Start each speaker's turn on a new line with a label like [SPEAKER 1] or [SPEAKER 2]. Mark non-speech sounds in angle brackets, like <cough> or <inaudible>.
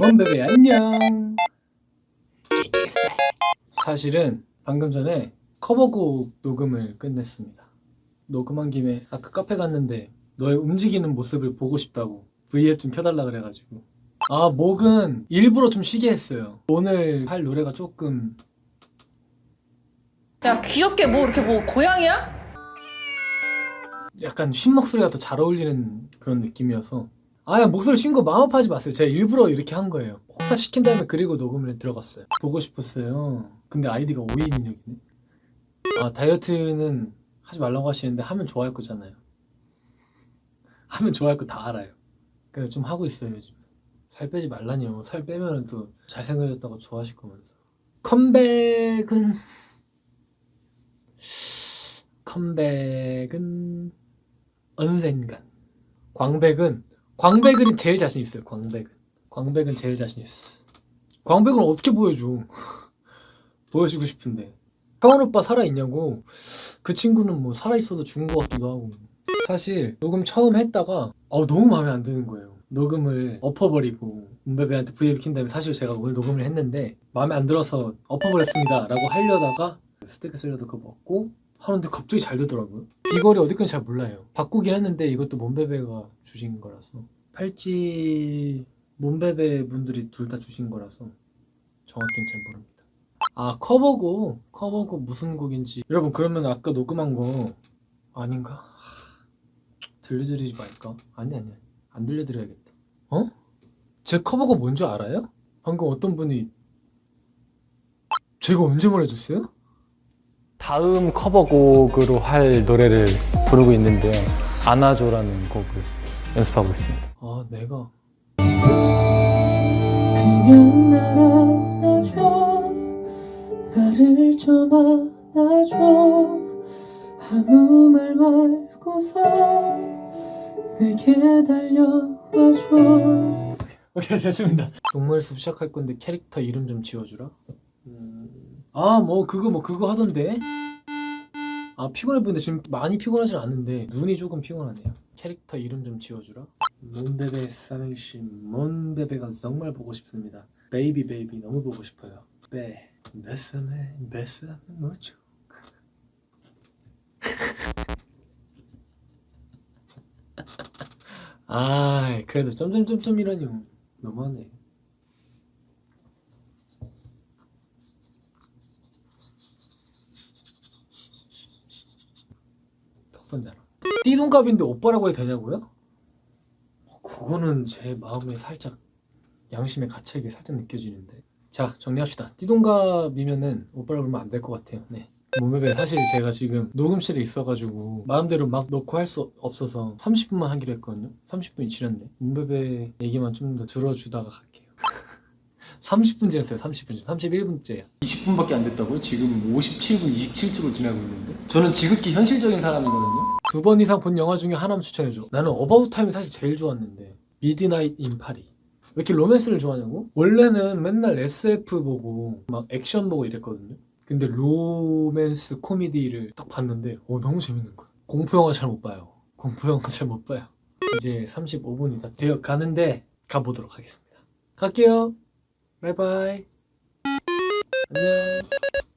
[SPEAKER 1] 먼베베 안녕. 사실은 방금 전에 커버곡 녹음을 끝냈습니다. 녹음한 김에 아까 카페 갔는데 너의 움직이는 모습을 보고 싶다고 V앱 좀 켜달라 그래가지고 아 목은 일부러 좀 쉬게 했어요. 오늘 할 노래가 조금
[SPEAKER 2] 야 귀엽게 뭐 이렇게 뭐 고양이야?
[SPEAKER 1] 약간 쉰 목소리가 더 잘 어울리는 그런 느낌이어서 아야 목소리 쉰거 마음 아파하지 마세요. 제가 일부러 이렇게 한 거예요. 혹사 시킨 다음에 그리고 녹음을 들어갔어요. 보고 싶었어요. 근데 아이디가 5인 인력이네. 아 다이어트는 하지 말라고 하시는데 하면 좋아할 거잖아요. 하면 좋아할 거 다 알아요. 그래서 좀 하고 있어요 요즘. 살 빼지 말라니요 살 빼면 또 잘생겨졌다고 좋아하실 거면서. 컴백은? 컴백은 언젠간. 광백은 광백은 제일 자신 있어요 광백은. 광백은 제일 자신 있어. 광백은 어떻게 보여줘? <laughs> 보여주고 싶은데. 형원 오빠 살아있냐고? 그 친구는 뭐 살아있어도 죽은 것 같기도 하고. 사실 녹음 처음 했다가 어, 너무 마음에 안 드는 거예요. 녹음을 엎어버리고 문베베한테 브이앱 킨 다음에 사실 제가 오늘 녹음을 했는데 마음에 안 들어서 엎어버렸습니다 라고 하려다가 스테이크 샐러드 그거 먹고 하는데 갑자기 잘 되더라고요. 비거리 어디까지 잘 몰라요. 바꾸긴 했는데 이것도 몬베베가 주신 거라서 팔찌 몬베베 분들이 둘 다 주신 거라서 정확히는 잘 모릅니다. 아 커버곡 커버곡 무슨 곡인지 여러분 그러면 아까 녹음한 거 아닌가? 하, 들려드리지 말까? 아니 아니. 안 들려드려야겠다. 어? 제 커버곡 뭔지 알아요? 방금 어떤 분이 제가 언제 말해줬어요?
[SPEAKER 3] 다음 커버곡으로 할 노래를 부르고 있는데요. 안아줘라는 곡을 연습하고 있습니다.
[SPEAKER 1] 아 내가
[SPEAKER 4] 그냥 날 안아줘 나를 좀 안아줘 아무 말 말고서 내게 달려와줘
[SPEAKER 1] 오케이 됐습니다. 동물 숲 시작할 건데 캐릭터 이름 좀 지어주라. 음... 아뭐 그거 뭐 그거 하던데. 아 피곤해 보이는데 지금 많이 피곤하진 않는데 눈이 조금 피곤하네요. 캐릭터 이름 좀 지어주라. 몬베베 삼행시 몬베베가 정말 보고 싶습니다. 베이비 베이비 너무 보고 싶어요. 베 베스메 베스메 뭐죠? <laughs> 아 그래도 점점점점이라니요. 너무하네. 덕선자랑. 띠동갑인데 오빠라고 해도 되냐고요? 어, 그거는 제 마음에 살짝 양심의 가책이 살짝 느껴지는데. 자 정리합시다. 띠동갑이면은 오빠라고 그러면 안 될 것 같아요. 네. 몸매배 사실 제가 지금 녹음실에 있어가지고 마음대로 막 넣고 할 수 없어서 30분만 하기로 했거든요. 30분이 지났네. 몸매배 얘기만 좀 더 들어주다가 갈게요. <laughs> 30분 지났어요. 30분. 31분째야. 20분밖에 안 됐다고요? 지금 57분 27초를 지나고 있는데? 저는 지극히 현실적인 사람이거든요. 두 번 이상 본 영화 중에 하나만 추천해줘. 나는 어바웃 타임이 사실 제일 좋았는데. 미드나잇 인 파리. 왜 이렇게 로맨스를 좋아하냐고? 원래는 맨날 SF 보고 막 액션 보고 이랬거든요. 근데 로맨스 코미디를 딱 봤는데 어 너무 재밌는 거야. 공포 영화 잘 못 봐요. 공포 영화 잘 못 봐요. 이제 35분이 다 되어 가는데 가보도록 하겠습니다. 갈게요. 바이바이. 안녕.